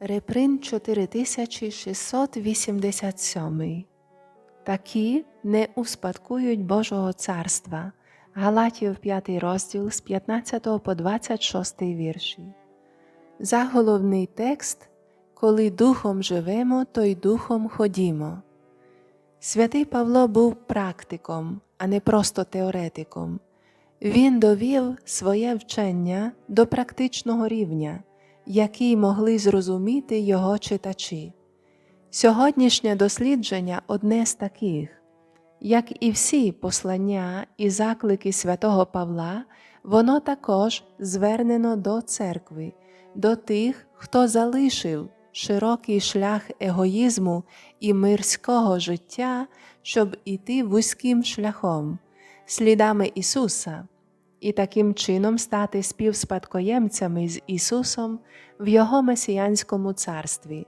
Реприн 4687. Такі не успадкують Божого царства. Галатів 5 розділ з 15 по 26 вірші. Заголовний текст Коли духом живемо, то й духом ходімо. Святий Павло був практиком, а не просто теоретиком. Він довів своє вчення до практичного рівня, який могли зрозуміти його читачі. Сьогоднішнє дослідження одне з таких. Як і всі послання і заклики святого Павла, воно також звернено до церкви, до тих, хто залишив широкий шлях егоїзму і мирського життя, щоб іти вузьким шляхом, слідами Ісуса, і таким чином стати співспадкоємцями з Ісусом в Його Месіянському царстві,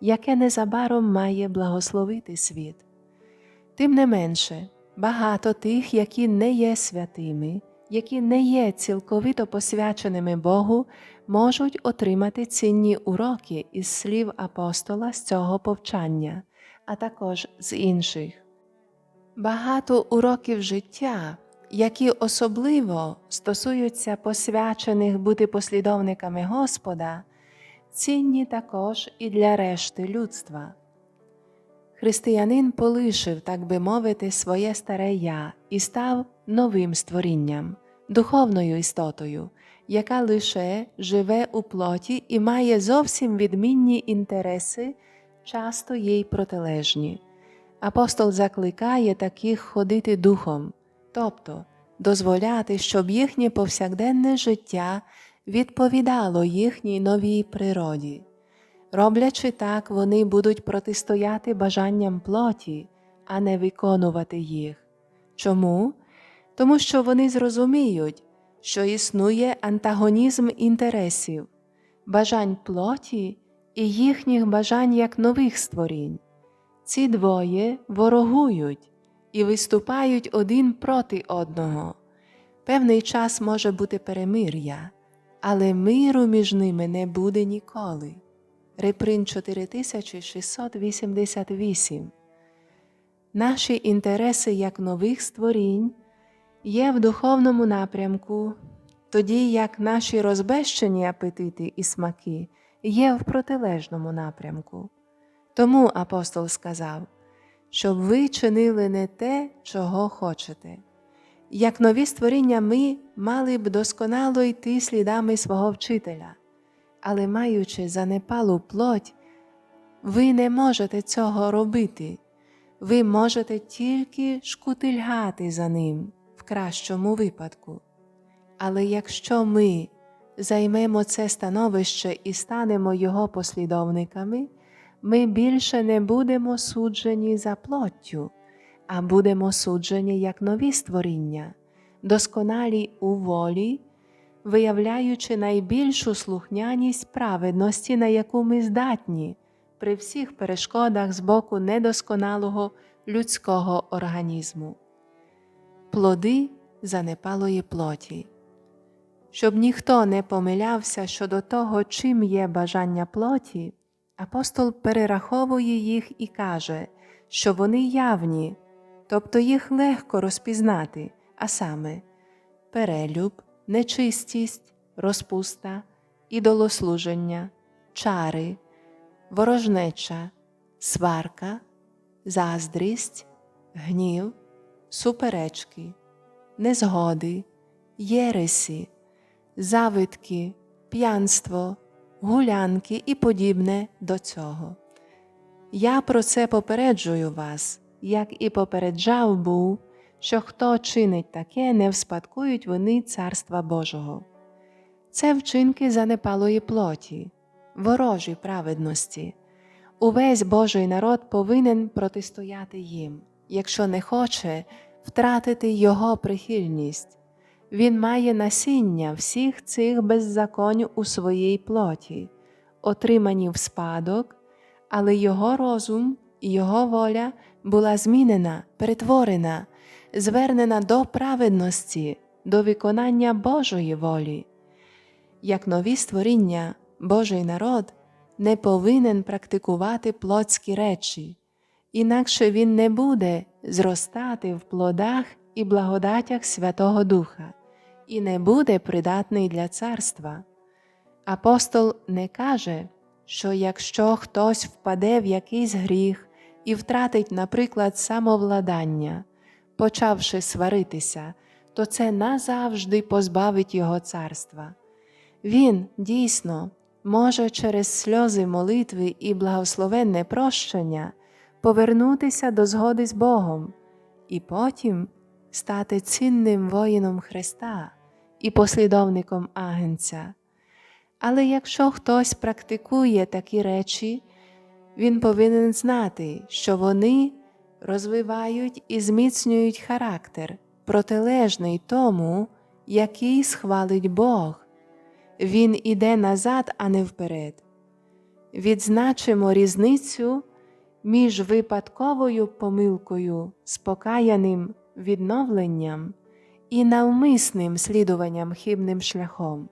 яке незабаром має благословити світ. Тим не менше, багато тих, які не є святими, які не є цілковито посвяченими Богу, можуть отримати цінні уроки із слів апостола з цього повчання, а також з інших. Багато уроків життя, які особливо стосуються посвячених бути послідовниками Господа, цінні також і для решти людства. Християнин полишив, так би мовити, своє старе я і став новим створінням, духовною істотою, яка лише живе у плоті і має зовсім відмінні інтереси, часто їй протилежні. Апостол закликає таких ходити духом, тобто дозволяти, щоб їхнє повсякденне життя відповідало їхній новій природі. Роблячи так, вони будуть протистояти бажанням плоті, а не виконувати їх. Чому? Тому що вони зрозуміють, що існує антагонізм інтересів, бажань плоті і їхніх бажань як нових створінь. Ці двоє ворогують і виступають один проти одного. Певний час може бути перемир'я, але миру між ними не буде ніколи. Реприн 4688. Наші інтереси як нових створінь є в духовному напрямку, тоді як наші розбещені апетити і смаки є в протилежному напрямку. Тому апостол сказав, щоб ви чинили не те, чого хочете. Як нові створіння ми мали б досконало йти слідами свого вчителя але маючи занепалу плоть, ви не можете цього робити, ви можете тільки шкутильгати за ним в кращому випадку. Але якщо ми займемо це становище і станемо його послідовниками, ми більше не будемо суджені за плоттю, а будемо суджені як нові створіння, досконалі у волі виявляючи найбільшу слухняність праведності, на яку ми здатні при всіх перешкодах з боку недосконалого людського організму, плоди занепалої плоті. Щоб ніхто не помилявся щодо того, чим є бажання плоті, апостол перераховує їх і каже, що вони явні, тобто їх легко розпізнати, а саме перелюб, нечистість, розпуста, ідолослуження, чари, ворожнеча, сварка, заздрість, гнів, суперечки, незгоди, єресі, завитки, п'янство, гулянки і подібне до цього. Я про це попереджую вас, як і попереджав був що хто чинить таке, не вспадкують вони Царства Божого. Це вчинки занепалої плоті, ворожі праведності. Увесь Божий народ повинен протистояти їм, якщо не хоче втратити Його прихильність. Він має насіння всіх цих беззаконь у своїй плоті, отримані в спадок, але Його розум і Його воля була змінена, перетворена звернена до праведності, до виконання Божої волі. Як нові створіння, Божий народ не повинен практикувати плотські речі, інакше він не буде зростати в плодах і благодатях Святого Духа і не буде придатний для царства. Апостол не каже, що якщо хтось впаде в якийсь гріх і втратить, наприклад, самовладання, почавши сваритися, то це назавжди позбавить його царства. Він дійсно може через сльози молитви і благословенне прощення повернутися до згоди з Богом і потім стати цінним воїном Христа і послідовником Агенця. Але якщо хтось практикує такі речі, він повинен знати, що вони розвивають і зміцнюють характер, протилежний тому, який схвалить Бог. Він іде назад, а не вперед. Відзначимо різницю між випадковою помилкою, спокаяним відновленням і навмисним слідуванням хибним шляхом.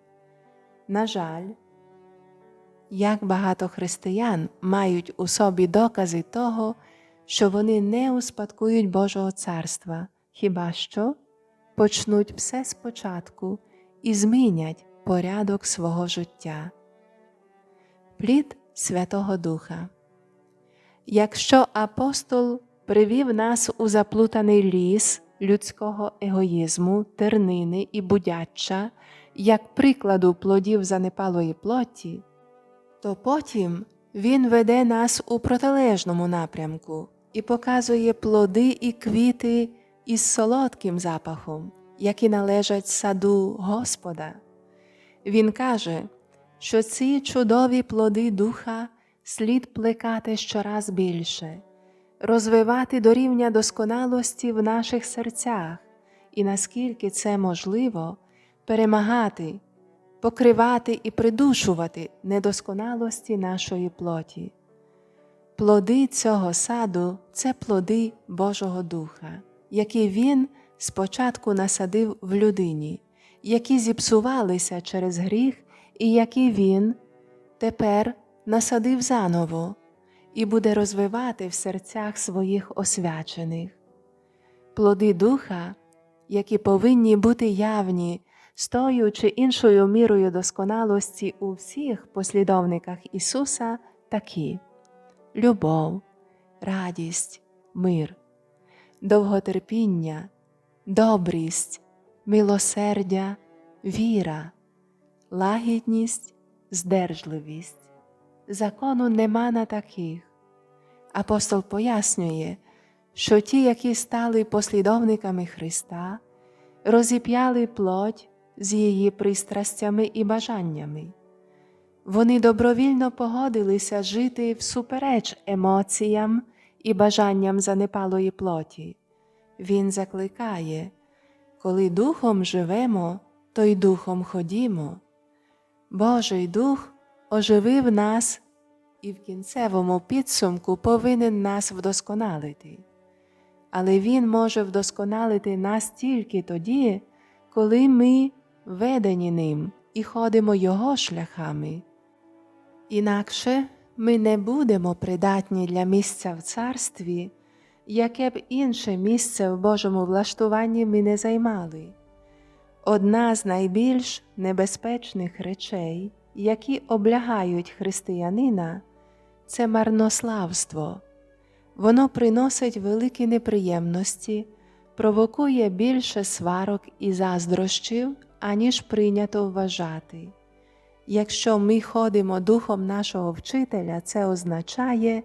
На жаль, як багато християн мають у собі докази того, що вони не успадкують Божого царства, хіба що почнуть все спочатку і змінять порядок свого життя. Плід Святого Духа. Якщо апостол привів нас у заплутаний ліс людського егоїзму, тернини і будяча, як прикладу плодів занепалої плоті, то потім він веде нас у протилежному напрямку і показує плоди і квіти із солодким запахом, які належать саду Господа. Він каже, що ці чудові плоди духа слід плекати щораз більше, розвивати до рівня досконалості в наших серцях і наскільки це можливо, перемагати, покривати і придушувати недосконалості нашої плоті. Плоди цього саду це плоди Божого Духа, які Він спочатку насадив в людині, які зіпсувалися через гріх і які Він тепер насадив заново і буде розвивати в серцях своїх освячених. Плоди Духа, які повинні бути явні з тою чи іншою мірою досконалості у всіх послідовниках Ісуса, такі любов, радість, мир, довготерпіння, добрість, милосердя, віра, лагідність, здержливість. Закону нема на таких. Апостол пояснює, що ті, які стали послідовниками Христа, розіп'яли плоть з її пристрастями і бажаннями. Вони добровільно погодилися жити всупереч емоціям і бажанням занепалої плоті. Він закликає, коли духом живемо, то й духом ходімо. Божий Дух оживив нас і в кінцевому підсумку повинен нас вдосконалити. Але Він може вдосконалити нас тільки тоді, коли ми ведені ним і ходимо Його шляхами. Інакше ми не будемо придатні для місця в царстві, яке б інше місце в Божому влаштуванні ми не займали. Одна з найбільш небезпечних речей, які облягають християнина, це марнославство. Воно приносить великі неприємності, провокує більше сварок і заздрощів, аніж прийнято вважати. Якщо ми ходимо духом нашого вчителя, це означає,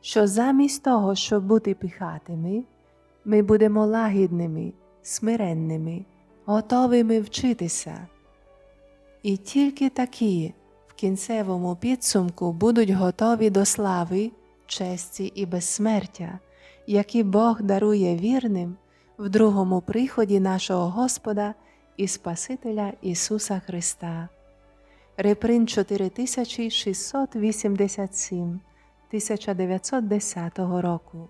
що замість того, щоб бути пихатими, ми будемо лагідними, смиренними, готовими вчитися. І тільки такі кінцевому підсумку будуть готові до слави, честі і безсмертя, які Бог дарує вірним в другому приході нашого Господа і Спасителя Ісуса Христа. Реприн 4687 1910 року